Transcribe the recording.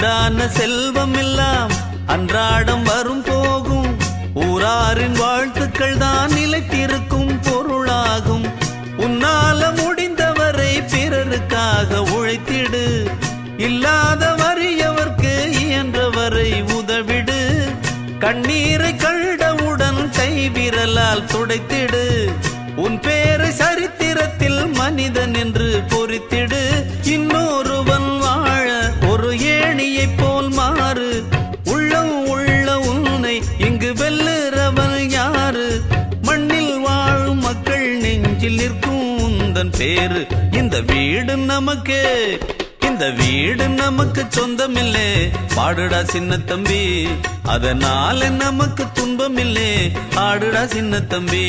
உண்டான செல்வம் எல்லாம் அன்றாடம் வரும் போகும். ஊராரின் வாழ்த்துக்கள் தான் நிலைத்திருக்கும் பொருளாகும். உன்னால முடிந்தவரை பிறருக்காக உழைத்திடு. இல்லாத வறியவர்க்கு இயன்றவரை உதவிடு. கண்ணீரை கண்டவுடன் கைவிரலால் துடைத்திடு. உன் பேரை சரித்திரத்தில் மனிதன் என்று பொறித்திடு. வீதியில் நிற்கும் உந்தன் பேரு. இந்த வீடு நமக்கு இந்த வீடு நமக்கு சொந்தமில்லே. பாடுடா சின்ன தம்பி அதனால நமக்கு துன்பமில்லே. ஆடுடா சின்ன தம்பி.